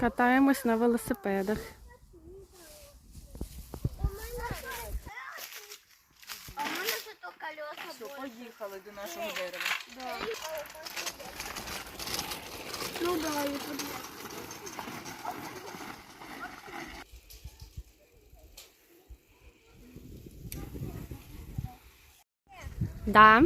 Катаємось на велосипедах. А у мене ще то колеса були. Поїхали до нашого дерева. Ну да, я. Да.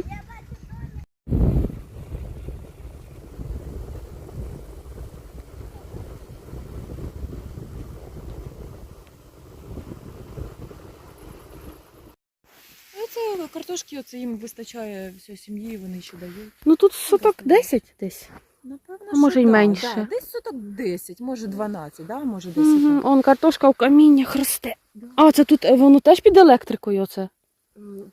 Це оце їм вистачає всієї сім'ї, вони ще дають. Ну тут соток 10 десь. Напевно, А може що й так, менше. Да. Десь соток 10, може 12, да? може 10. Угу. Он картошка в каміннях росте. Да. А, це тут е, воно теж під електрикою оце.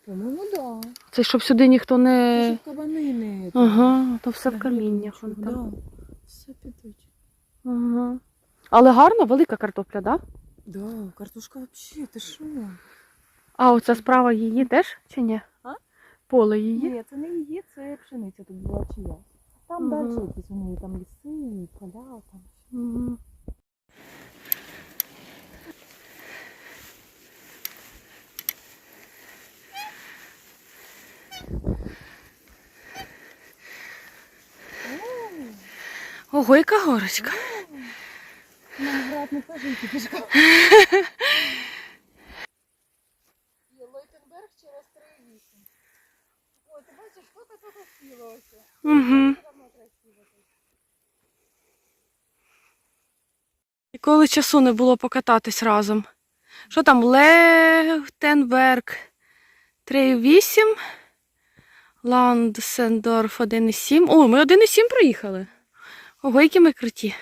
По-моєму, да. Це щоб сюди ніхто Це не. щоб кабани не... Ага, то все в каміннях. вон там. Да. Все підуть. Ага. Але гарна, велика картопля, так? Да? Да, картошка взагалі, ти що? А оця справа її теж чи ні? Поле її? Ні, це не її, це пшениця тут була чия. Там Мгм. далі якісь у неї там ліси, і поля, там. Угу. Ого, яка горочка. Нам град не теж йти Угу. Ніколи часу не було покататись разом. Що там? Лехтенберг 3,8. Ландсендорф 1,7. О, ми 1,7 проїхали. Ого, які ми круті.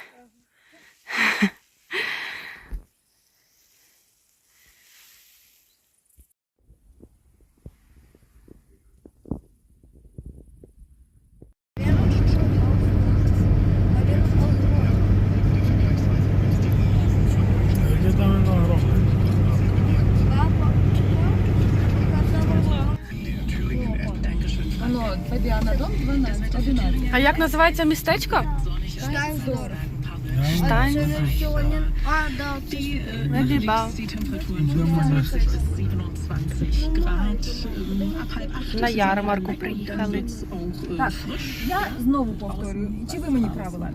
А як називається містечко? Штайндорф. Штайн. На ярмарку приїхали. Так, я знову повторюю. Чи ви мені правила?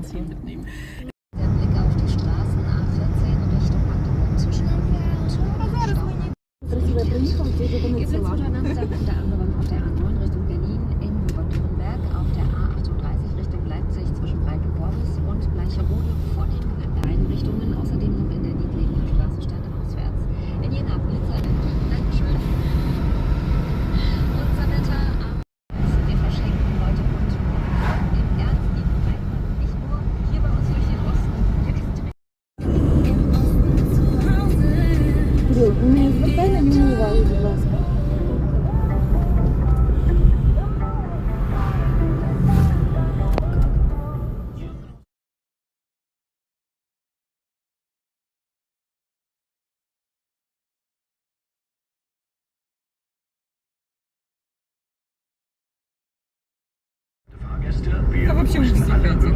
Та вообще вже всі хаті.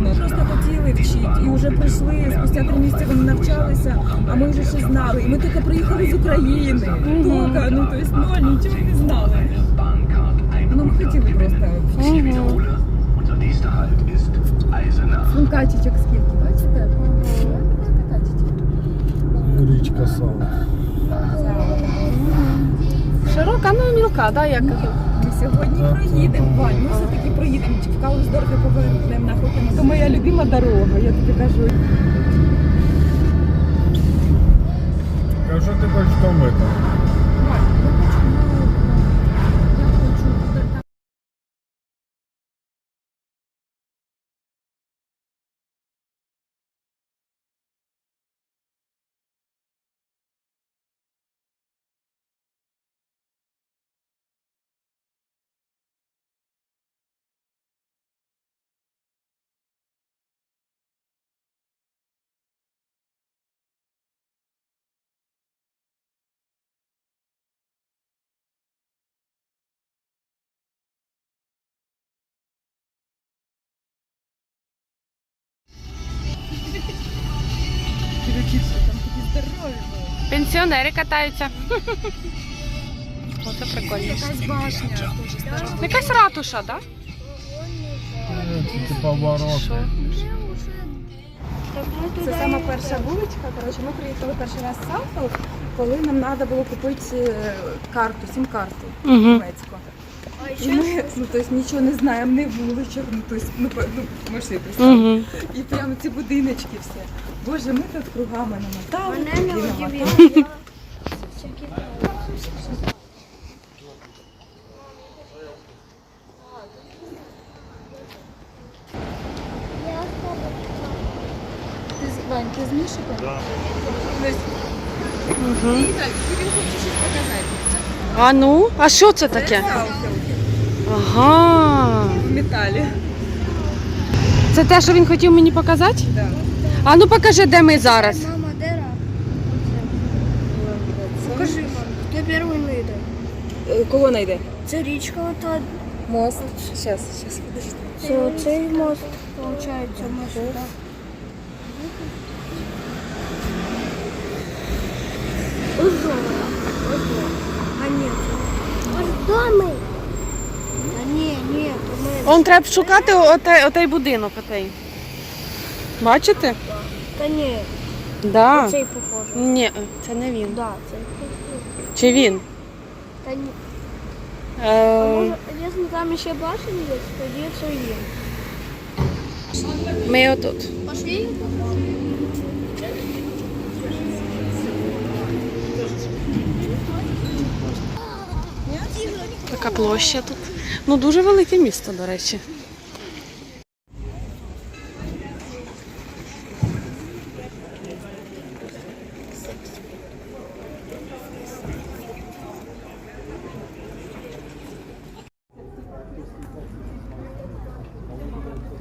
Ми просто хотіли вчити і вже прийшли, спустя три місяці вони навчалися, а ми вже ще знали. І ми тільки приїхали з України. Тільки, ну то есть, ну, нічого не знали. Ну, ми хотіли просто вчити. Качечок скільки, бачите? Річка Сала. Широка, ну мілка, да, як. Сьогодні проїдемо, Вань, ми все-таки проїдемо. В Каусдорфі повернемо на Хотино. Це моя любима дорога, я тобі кажу. Кажу, ти хочеш втомити. там Пенсіонери катаються. Оце прикольно. Якась башня. Якась ратуша, так? Туди Це сама перша вуличка. Коротше, ми приїхали перший раз в Сафел, коли нам треба було купити е, карту, сім-карту Угу. німецьку. Ми ну, тобто, нічого не знаємо, не вуличок, ну, тобто, ну, по- ну, можеш собі представити. Угу. І прямо ці будиночки всі. Боже, ми тут кругами намотали. мене не намотали. удивило. Ти з- Вань, ти з Мішиком? Да. Угу. І так, і він хоче щось показати. А ну, а що це таке? Сафел Ага. в металі. Це те, що він хотів мені показати? Да. А ну покажи, де ми зараз. Мама, де рак? Покажи, мам, де перший знайде? Е, Кого знайде? Це річка ота. Мост. Сейчас, сейчас, подожди. Це цей мост, виходить, ми сюди. Узо. Узо. А ні. Ось доми. А ні, ні, то ми... Он треба шукати отей, отей будинок. Отей. Бачите? Та ні, Да. цей похожий. Ні, це не він. Да, цей похожий. Чи він? Та ні. А Е, може, якщо там ще башня є, тоді це є. ми отут. Пошли? Така площа тут. Ну дуже велике місто, до речі.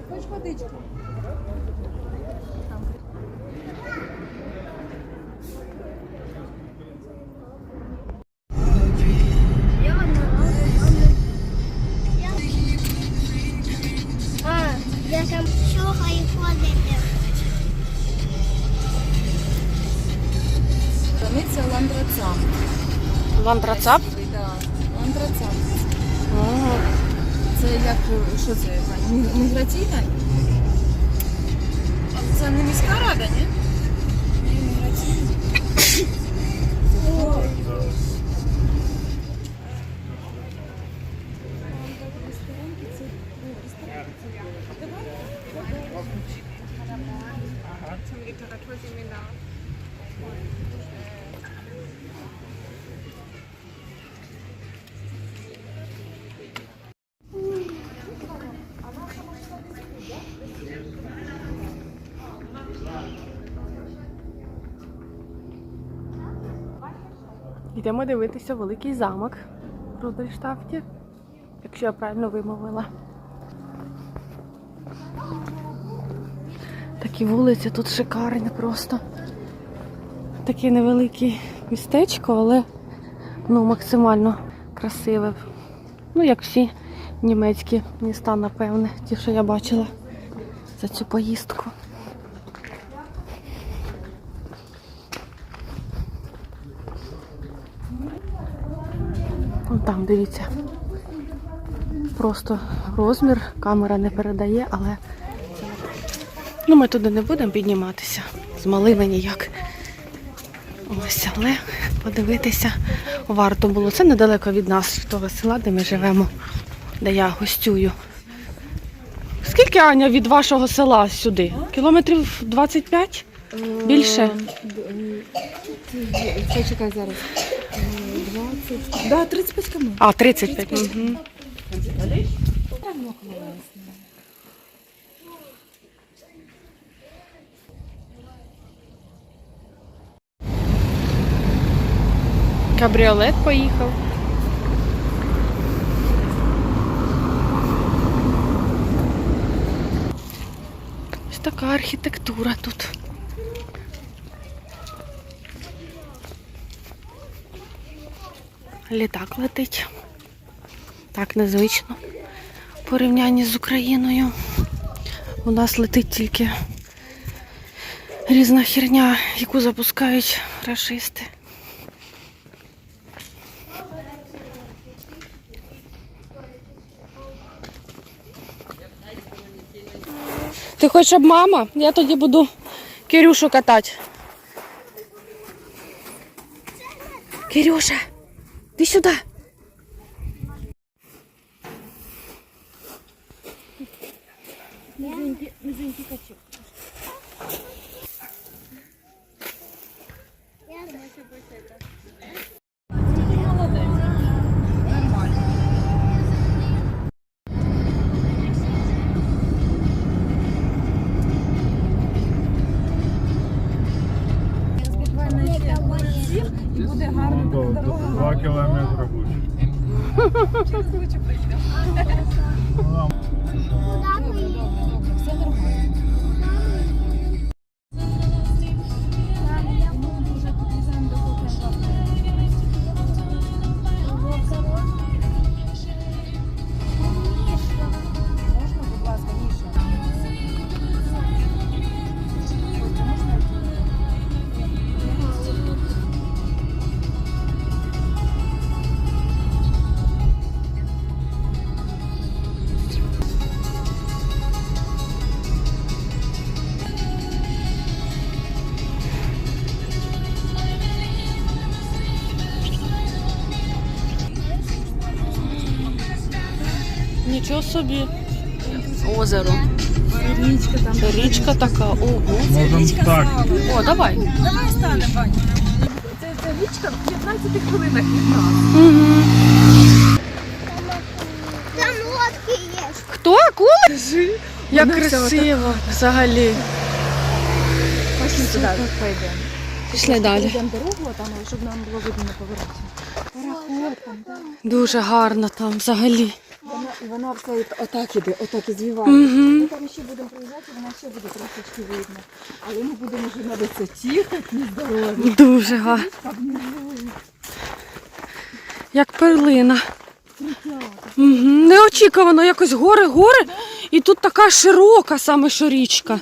Хочеш водичку? Границя Ландрацам. Ландрацап? Да. Ландрацам. О, Це як, е, що це, Вань? Мі- Міграційна? А Це не міська рада, ні? Ні, міграційна. Йдемо дивитися великий замок в Рудольштафті, якщо я правильно вимовила. Такі вулиці тут шикарні просто. Таке невелике містечко, але ну, максимально красиве. Ну, як всі німецькі міста, напевне, ті, що я бачила за цю поїздку. Там, дивіться. Просто розмір камера не передає, але ну, ми туди не будемо підніматися. Змалили ніяк. Ось, але подивитися варто було. Це недалеко від нас, того села, де ми живемо, де я гостюю. Скільки Аня від вашого села сюди? Кілометрів 25? Більше? Це чекай зараз. 20. Да, 35 км. А, 35. Угу. Кабріолет поїхав. Ось така архітектура тут. Літак летить. Так незвично в порівнянні з Україною. У нас летить тільки Різна херня, яку запускають рашисти. Ти хочеш, щоб мама? Я тоді буду Кирюшу катати. Кирюша, ти сюди. Буквально Через Бучу Нічого собі. Озеро. Річка там. Річка така. Ого. Можемо так. О, давай. Давай станемо, Ваня. Це, це річка в 15 хвилинах від нас. Угу. Там лодки є. Хто? Акула? Як Вона вся красиво взагалі. Пошли пойдемо. Пішли далі. Йдемо дорогу, там, щоб нам було видно на повороті. Пароход там, так. Дуже гарно там взагалі. Вона, і вона все отак іде, отак і звіває. Ми там ще будемо проїжджати, вона ще буде трошечки видно. Але ми будемо вже на висоті, так не здорові. Дуже гарно. Як перлина. Угу. Неочікувано якось гори, гори, і тут така широка саме що річка.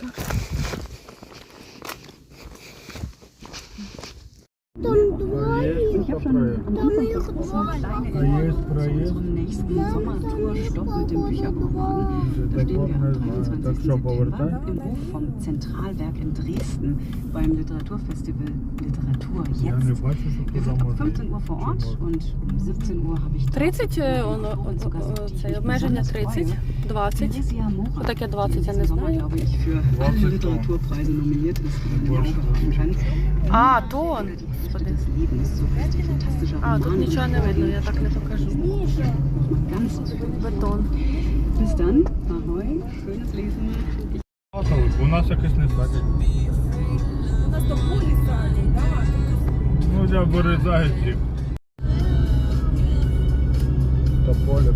Там є проїзд? zum nächsten Sommertour-Stopp mit dem Bücherkopfwagen. Da stehen wir am 23. Так що September повертаємо? im Hof vom Zentralwerk in Dresden beim Literaturfestival Literatur Я не jetzt. бачу, що Wir туди sind ab можна. 15 Uhr vor Ort und um 17 Uhr habe ich 30 е, воно, о, о, це обмеження 30, 20. Theresia Mora, Отаке 20, я die не diesen Sommer, знаю. glaube ich, für alle 20 Literaturpreise nominiert ist, die man im Больше. Auge haben kann. А, тон. Über die Hälfte des Lebens, so richtig fantastischer А, тут нічого не видно, я так не покажу. Бетон. Ahoi, schönes Lesen. У нас якось не садять. У нас до полі садять, так. Ну, я вирізаю їх. Поле.